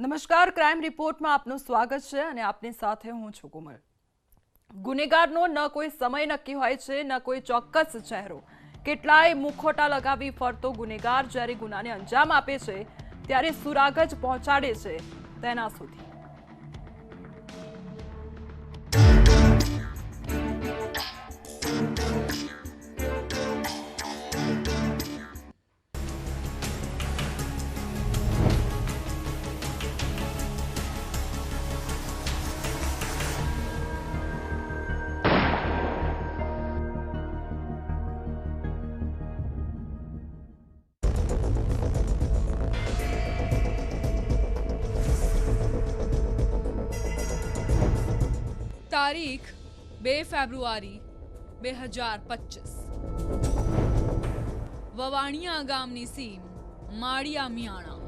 નમસ્કાર, ક્રાઇમ રિપોર્ટમાં આપનું સ્વાગત છે અને આપની સાથે હું છું કુમર ગુનેગારનો ન કોઈ સમય નક્કી હોય છે, ન કોઈ ચોક્કસ ચહેરો. કેટલાય મુખોટા લગાવી ફરતો ગુનેગાર જ્યારે ગુનાને અંજામ આપે છે, ત્યારે સુરાગ જ પહોંચાડે છે તેના સુધી. તારીખ બે ફેબ્રુઆરી બે હજાર પચીસ વવાણિયા ગામની સીમ માળિયા મિયાણા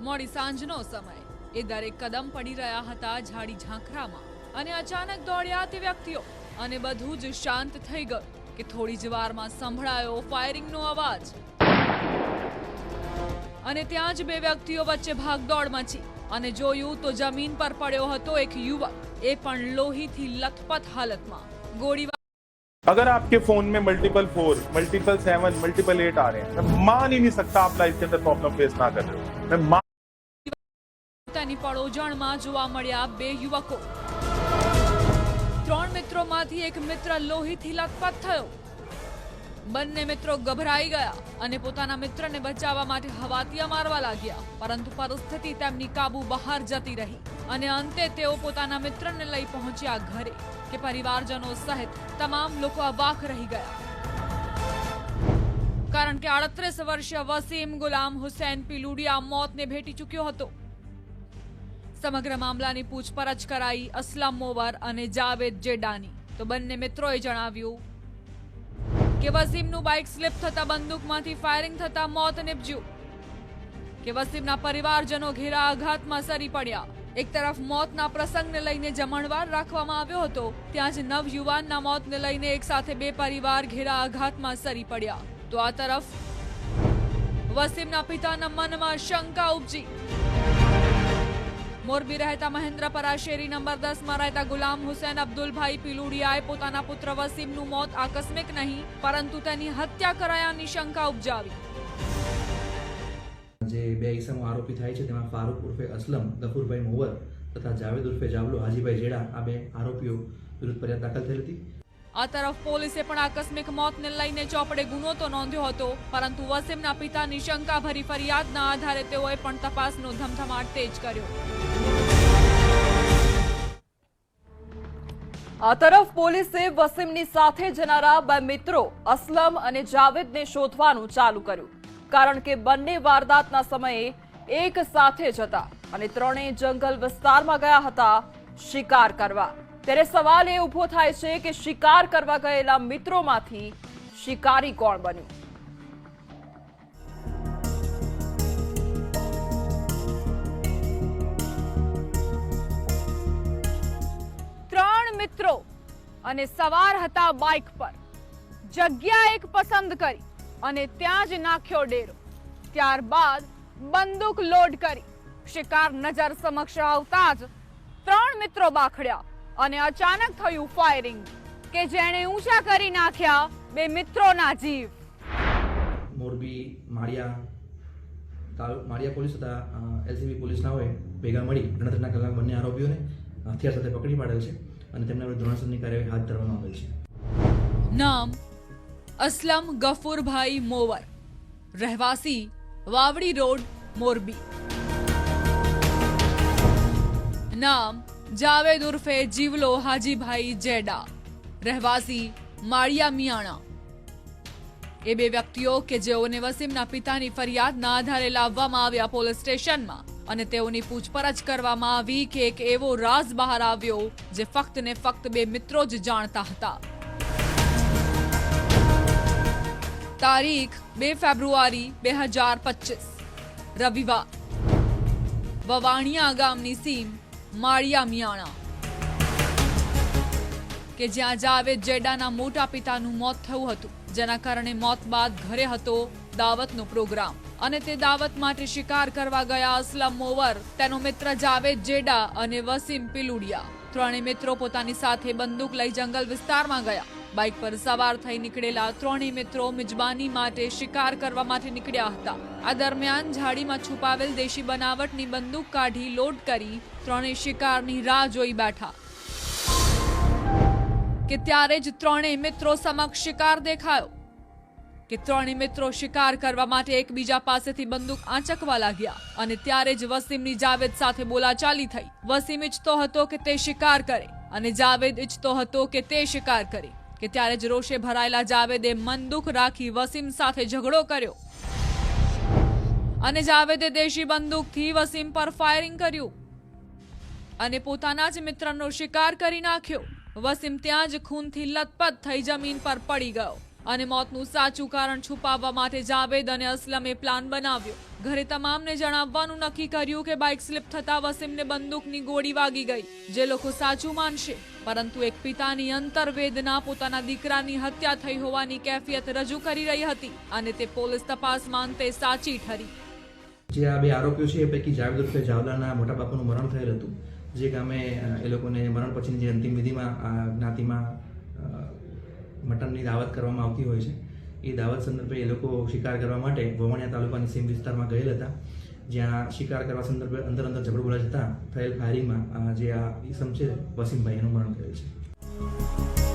મોડી સાંજનો સમય એ દરેક કદમ પડી રહ્યા હતા ઝાડી ઝાંખરામાં અને અચાનક દોડ્યા તે વ્યક્તિઓ અને બધું જ શાંત થઈ ગયું કે થોડી જ વારમાં સંભળાયો ફાયરિંગનો અવાજ અને ત્યાં જ બે વ્યક્તિઓ વચ્ચે ભાગદોડ મચી અને જોયું તો જમીન પર પડ્યો હતો એક યુવક એ પણ લોહીથી લથપથ હાલતમાં ગોળી अगर आपके फोन में multiple four multiple seven multiple eight आ रहे हैं मैं मान ही नहीं सकता आप लाइफ के अंदर प्रॉब्लम फेस ना कर रहे हो मैं मान તેની પડોજણમાં જોવા મળ્યા બે યુવકો ત્રણ મિત્રોમાંથી એક મિત્ર લોહીથી લથપથ થયો બંને મિત્રો ગભરાઈ ગયા અને પોતાના મિત્રને બચાવવા માટે હવાતિયા મારવા લાગ્યા, પરંતુ પરિસ્થિતિ તેમની કાબુ બહાર જતી રહી અને અંતે તેઓ પોતાના મિત્રને લઈ પહોંચ્યા ઘરે કે પરિવારજનો સહિત તમામ લોકો અવાક રહી ગયા. કારણ કે આડત્રીસ વર્ષીય વસીમ ગુલામ હુસૈન પિલુડિયા મોતને ભેટી ચૂક્યો હતો. સમગ્ર મામલાની પૂછપરછ કરાઈ અસલમ મોવર અને જાવેદ જેડાની. તો બંને મિત્રોએ જણાવ્યું કે વસીમનું બાઇક સ્લીપ થતા બંદૂકમાંથી ફાયરિંગ થતા મોત નિપજ્યું. કે વસીમના પરિવારજનો ઘેરા આઘાતમાં સરી પડ્યા. એક તરફ મોતના પ્રસંગને લઈને જમણવાર રાખવામાં આવ્યો હતો, ત્યાં જ નવયુવાનના મોતને લઈને એક સાથે બે પરિવાર ઘેરા આઘાતમાં સરી પડ્યા. તો આ તરફ વસીમના પિતાના મનમાં શંકા ઉપજી. મોરબી રહેતા મહેન્દ્ર પરાશેરી નંબર દસમાં રહેતા ગુલામ હુસેન અબ્દુલભાઈ પિલુડિયાએ પોતાના પુત્ર વસીમનું મોત આકસ્મિક નહીં પરંતુ તેની હત્યા કરાયાની શંકા ઉપજાવી. જે બે ઈસમો આરોપી થાય છે તેમાં ફારૂક ઉર્ફે અસલમ ગફુરભાઈ મોવર તથા જાવેદ ઉર્ફે જાવલો હાજીભાઈ જેડા આ બે આરોપીઓ વિરુદ્ધ ફરિયાદ દાખલ થઈ હતી. આ તરફ પોલીસે પણ આકસ્મિક મોતને લઈને ચોપડે ગુનો તો નોંધ્યો હતો પરંતુ વસીમના પિતાની શંકાભરી ફરિયાદના આધારે તેઓએ પણ તપાસનો ધમધમાટ તેજ કર્યો. આ તરફ પોલીસે વસીમની સાથે જનારા બે મિત્રો અસલમ અને જાવેદને શોધવાનું ચાલુ કર્યું. કારણ કે બંને વારદાતના સમયે એક સાથે જ હતા અને ત્રણેય જંગલ વિસ્તારમાં ગયા હતા શિકાર કરવા. ત્યારે સવાલ એ ઊભો થાય છે કે શિકાર કરવા ગયેલા મિત્રોમાંથી શિકારી કોણ બન્યું? મિત્રો, અને સવાર હતા બાઇક પર. જગ્યા એક પસંદ કરી અને ત્યાં જ નાખ્યો ડેરો. ત્યારબાદ બંદૂક લોડ કરી. શિકાર નજર સમક્ષ આવતા જ ત્રણ મિત્રો બાખડ્યા અને અચાનક થયું ફાયરિંગ કે જેણે ઊંચા કરી નાખ્યા બે મિત્રોના જીવ. મોરબી, માળિયા માળિયા પોલીસ તથા એલસીબી પોલીસના હોય, ભેગા મળી ગણતરીના કલાક બંને આરોપીઓને હથિયાર સાથે પકડી પાડેલ છે. અને તેમના વિરુદ્ધ ધોરણસરની કાર્યવાહી હાથ ધરવામાં આવેલ છે. નામ અસલમ ગફુરભાઈ મોવર. રહેવાસી વાવડી રોડ, મોરબી. નામ જાવેદ ઉર્ફે જીવલો હાજીભાઈ જેડા. રહેવાસી માળિયા મિયાણા. એ બે વ્યક્તિઓ કે જેઓને વસીમના પિતાની ફરિયાદના આધારે લાવવામાં આવ્યા પોલીસ સ્ટેશનમાં અને તેઓની પૂછપરછ કરવામાં આવી કે એક એવો રાઝ બહાર આવ્યો જે ફક્ત ને ફક્ત બે મિત્રો જ જાણતા હતા. તારીખ બે ફેબ્રુઆરી બે હજાર પચીસ. રવિવાર. વવાણિયા ગામની સીમ માળિયા મિયાણા. કે જ્યાં જાવેદ જેડાના મોટા પિતાનું મોત થયું હતું, જેના કારણે મોત બાદ ઘરે હતો દાવતનો પ્રોગ્રામ. અને તે દાવત માટે શિકાર કરવા ગયા અસલમ મોવર, તેનો મિત્ર જાવેદ જેડા અને વસીમ પિલુડિયા. ત્રણેય મિત્રો પોતાની સાથે બંદૂક લઈ જંગલ વિસ્તારમાં ગયા. બાઇક પર સવાર થઈ નીકળેલા ત્રણેય મિત્રો મિજબાની માટે શિકાર કરવા માટે નીકળ્યા હતા. આ દરમિયાન ઝાડીમાં છુપાવેલ દેશી બનાવટની બંદૂક કાઢી લોડ કરી ત્રણેય શિકારની રાહ જોઈ બેઠા. કે ત્યારે જ ત્રણેય મિત્રો સમક્ષ શિકાર દેખાયો. કે ત્રણેય મિત્રો શિકાર કરવા માટે એકબીજા પાસેથી બંદૂક આંચકવા લાગ્યા અને ત્યારે જ વસીમની જાવેદ સાથે બોલાચાલી થઈ. વસીમ ઈચ્છતો હતો કે તે શિકાર કરે અને જાવેદ ઈચ્છતો હતો કે તે શિકાર કરે. કે ત્યારે જ રોષે ભરાયેલા જાવેદે મનદુખ રાખી વસીમ સાથે ઝઘડો કર્યો. અને જાવેદે દેશી બંદૂકથી વસીમ પર ફાયરિંગ કર્યું. અને પોતાના જ મિત્રનો શિકાર કરી નાખ્યો. વસીમ ત્યાં જ ખૂનથી લથપથ થઈ જમીન પર પડી ગયો. અને મોતનું સાચું કારણ છુપાવવા માટે જાવેદ અને અસલમે પ્લાન બનાવ્યો. ઘરે તમામને જણાવવાનું નક્કી કર્યું કે બાઇક સ્લીપ થતા વસીમને બંદૂકની ગોળી વાગી ગઈ, જે લોકો સાચું માનશે. પરંતુ એક પિતાની અંતરવેદના પોતાના દીકરાની હત્યા થઈ હોવાની કેફિયત રજૂ કરી રહી હતી અને તે પોલીસ તપાસમાં અંતે સાચી ઠરી. જે આ બે આરોપીઓ છે, એ પૈકી જાવેદ ઉર્ફે જાવલાના મોટા બાપાનું મરણ થયેલ હતું. જે ગામે એ લોકોને મરણ પછીની જે અંતિમ વિધિમાં જ્ઞાતિમાં મટનની દાવત કરવામાં આવતી હોય છે. એ દાવત સંદર્ભે એ લોકો શિકાર કરવા માટે વવાણિયા તાલુકાની સીમ વિસ્તારમાં ગયેલ હતા. જ્યાં શિકાર કરવા સંદર્ભે અંદર અંદર ઝઘડો જતા જતાં થયેલ ફાયરિંગમાં જે આ ઈસમ છે, વસીમભાઈ એનું મરણ થયેલ છે.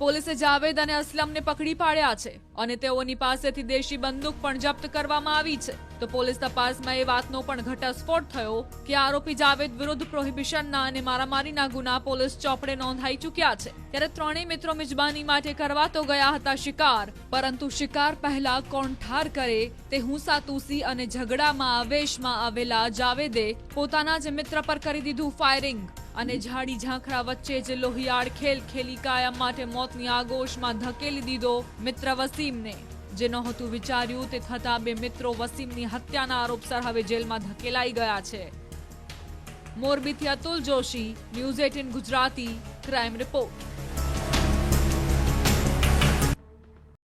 પોલીસે જાવેદ અને અસલમને પકડી પાડ્યા છે અને તેઓની પાસેથી દેશી બંદૂક પણ જપ્ત કરવામાં આવી છે. તો પોલીસ તપાસમાં એ વાતનો પણ ઘટસ્ફોટ થયો કે આરોપી જાવેદ વિરુદ્ધ પ્રોહિબિશનના અને મારામારીના ગુના પોલીસ ચોપડે નોંધાઈ ચૂક્યા છે. ત્યારે ત્રણેય મિત્રો મિજબાની માટે કરવા તો ગયા હતા શિકાર, પરંતુ શિકાર પહેલા કોણ ઠાર કરે તે હુંસા તુસી અને ઝઘડામાં આવેશમાં આવેલા જાવેદે પોતાના જ મિત્ર પર કરી દીધું ફાયરિંગ. અને ઝાડી ઝાંખરા વચ્ચે જ લોહિયાળ ખેલ ખેલી કાયમ માટે મોતની આગોશમાં ધકેલી દીધો મિત્ર વસીમને. જે નહોતું વિચાર્યું તે થતા બે મિત્રો વસીમની હત્યાના આરોપસર હવે જેલમાં ધકેલાઈ ગયા છે. મોરબીથી Atul Joshi, news eighteen Gujarati, crime report.